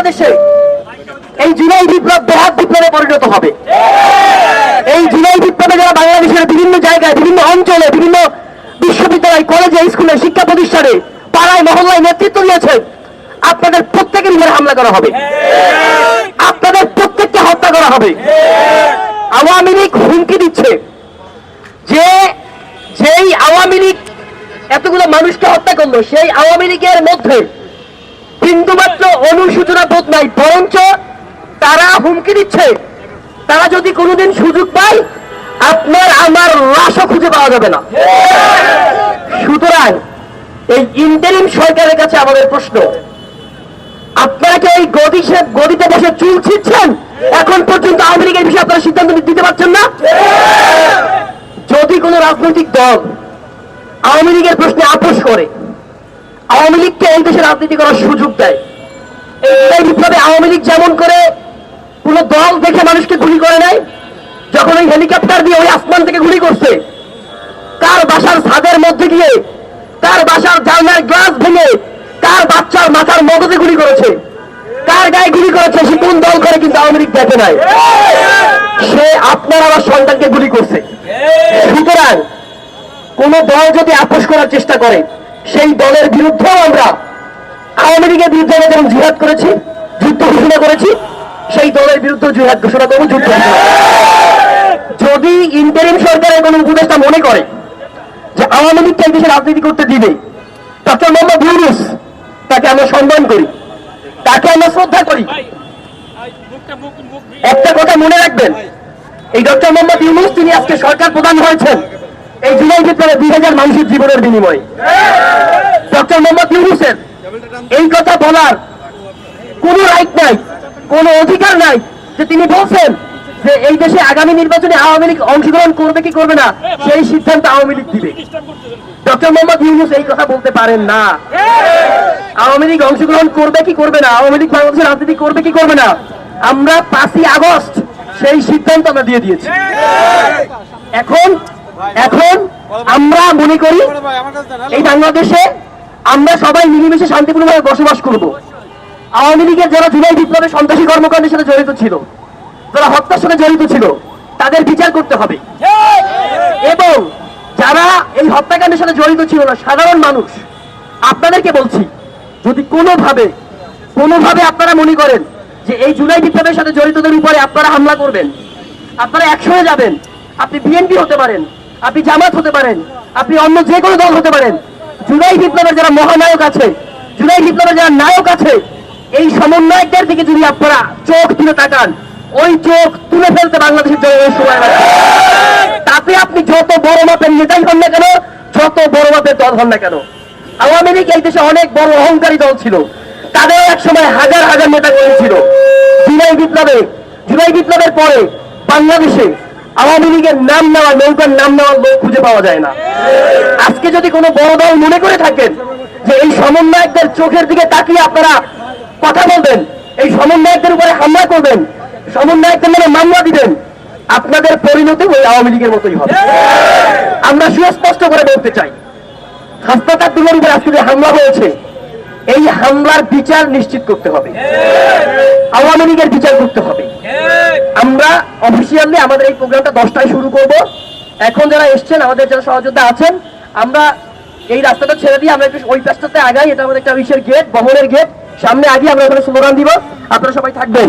বাংলাদেশে এই জুলাই বিপ্লব বৃহৎ বিপ্লবে পরিণত হবে। এই জুলাই বিপ্লবে যারা বাংলাদেশের বিভিন্ন জায়গায়, বিভিন্ন অঞ্চলে, বিভিন্ন বিশ্ববিদ্যালয়, কলেজে, স্কুলে, শিক্ষা প্রতিষ্ঠানে, পাড়ায়, মহল্লায় নেতৃত্ব দিয়েছে আপনাদের প্রত্যেকের উপরে হামলা করা হবে। আপনাদের প্রত্যেককে হত্যা করা হবে। আওয়ামী লীগ হুমকি দিচ্ছে। যে, যেই আওয়ামী লীগ এতগুলো মানুষকে হত্যা করল, সেই আওয়ামী লীগের মধ্যে বিন্দুমাত্র অনুসূচনা বোধ নাই, বরঞ্চ তারা হুমকি দিচ্ছে। তারা যদি কোনোদিন সুযোগ পায়, আপনার আমার লাশও খুঁজে পাওয়া যাবে না। সুতরাং এই ইন্টারিম সরকারের কাছে আমাদের প্রশ্ন, আপনারা কি এই গদি গদিতে বসে চুল ছিটছেন এখন পর্যন্ত লীগের বিষয়ে আপনারা সিদ্ধান্ত দিতে পারছেন না? যদি কোনো রাজনৈতিক দল আওয়ামী লীগের প্রশ্নে আপোষ করে আওয়ামী লীগকে এই দেশে রাজনীতি করার সুযোগ দেয়। এই বিপ্লবে আওয়ামী লীগ যেমন করে কোন দল দেখে মানুষকে গুলি করে নেয়, যখন ওই হেলিকপ্টার দিয়ে ওই আসমান থেকে গুলি করছে, কার বাসার ছাদের মধ্যে গিয়ে, কার বাসার জানলার গ্লাস ভেঙে, কার বাচ্চার মাথার মগজে গুলি করেছে, কার গায়ে গুলি করেছে, সে কোন দল করে কিন্তু আওয়ামী লীগ দেখে নাই। সে আপনার আমার সন্তানকে গুলি করছে। সুতরাং কোন দল যদি আপোষ করার চেষ্টা করে সেই দলের বিরুদ্ধেও আমরা আওয়ামী লীগের বিরুদ্ধে আমরা যেমন জিহাদ করেছি, যুদ্ধ ঘোষণা করেছি, সেই দলের বিরুদ্ধে জিহাদ ঘোষণা করব, যুদ্ধ যদি ইন্টারিম সরকারের কোন উপদেষ্টা মনে করে যে আওয়ামী লীগকে এই দেশে রাজনীতি করতে দিবে, ডক্টর মোহাম্মদ ইউনুস, তাকে আমরা সম্মান করি, তাকে আমরা শ্রদ্ধা করি। একটা কথা মনে রাখবেন, এই ডক্টর মোহাম্মদ ইউনুস, তিনি আজকে সরকার প্রধান হয়েছেন। এই জুলাই বিপ্লবে দুই হাজার মানুষের জীবনের বিনিময়ে। ডক্টর মোহাম্মদ ইউনুসের এই কথা বলার কোন রাইট নাই, কোন অধিকার নাই যে তিনি বলছেন যে এই দেশে আগামী নির্বাচনে আওয়ামী লীগ অংশগ্রহণ করবে কি করবে না, সেই সিদ্ধান্ত আওয়ামী লীগ দিবে। ডক্টর মোহাম্মদ ইউনুস এই কথা বলতে পারেন না। আওয়ামী লীগ অংশগ্রহণ করবে কি করবে না, আওয়ামী লীগ বাংলাদেশের রাজনীতি করবে কি করবে না, আমরা পাঁচই আগস্ট সেই সিদ্ধান্ত আমরা দিয়ে দিয়েছি। এখন এখন আমরা মনে করি এই বাংলাদেশে আমরা সবাই মিলেমিশে শান্তিপূর্ণভাবে বসবাস করব। আওয়ামী লীগের যারা জুলাই বিপ্লবে সন্ত্রাসী কর্মকাণ্ডের সাথে জড়িত ছিল, যারা হত্যার সাথে জড়িত ছিল, তাদের বিচার করতে হবে। এবং যারা এই হত্যাকাণ্ডের সাথে জড়িত ছিল না, সাধারণ মানুষ, আপনাদেরকে বলছি, যদি কোনোভাবে কোনোভাবে আপনারা মনে করেন যে এই জুলাই বিপ্লবের সাথে জড়িতদের উপরে আপনারা হামলা করবেন, আপনারা একসঙ্গে যাবেন, আপনি বিএনপি হতে পারেন আপনি জামাত হতে পারেন, আপনি অন্য যে কোনো দল হতে পারেন। জুলাই বিপ্লবের যারা মহানায়ক আছে, জুলাই বিপ্লবের যারা নায়ক আছে, এই সমন্বয়কদের দিকে যদি আপনারা চোখ তুলে তাকান, ওই চোখ তুলে ফেলতে বাংলাদেশের জন্য সময় তাতে আপনি যত বড় মাপের নেতাই হন না কেন, যত বড় মাপের দল হন না কেন। আওয়ামী লীগ এই দেশে অনেক বড় অহংকারী দল ছিল। তাদেরও এক সময় হাজার হাজার নেতা করেছিল জুলাই বিপ্লবে, জুলাই বিপ্লবের পরে বাংলাদেশে আওয়ামী লীগের নাম নেওয়া, নৌকার নাম নেওয়ার লোক খুঁজে পাওয়া যায় না। আজকে যদি কোনো বড় দল মনে করে থাকেন যে এই সমন্বয়কদের চোখের দিকে তাকিয়ে আপনারা কথা বলবেন, এই সমন্বয়কদের উপরে হামলা করবেন, সমন্বয়কদের মানে মামলা দিবেন, আপনাদের পরিণতি ওই আওয়ামী লীগের মতোই হবে। আমরা সুস্পষ্ট করে বলতে চাই, হাসপাতাল দুলের উপর আজকে যে হামলা হয়েছে, এই হামলার বিচার নিশ্চিত করতে হবে। আওয়ামী লীগের বিচার করতে হবে। আমরা অফিসিয়ালি আমাদের এই প্রোগ্রামটা দশটায় শুরু করব। এখন যারা এসছেন, আমাদের যারা সহযোদ্ধা আছেন, আমরা এই রাস্তাটা ছেড়ে দিয়ে আমরা একটু ওই রাস্তাতে আগাই। এটা আমাদের একটা বিশের গেট ভবনের গেট সামনে আগে আমরা ওখানে স্লোগান দিব। আপনারা সবাই থাকবেন।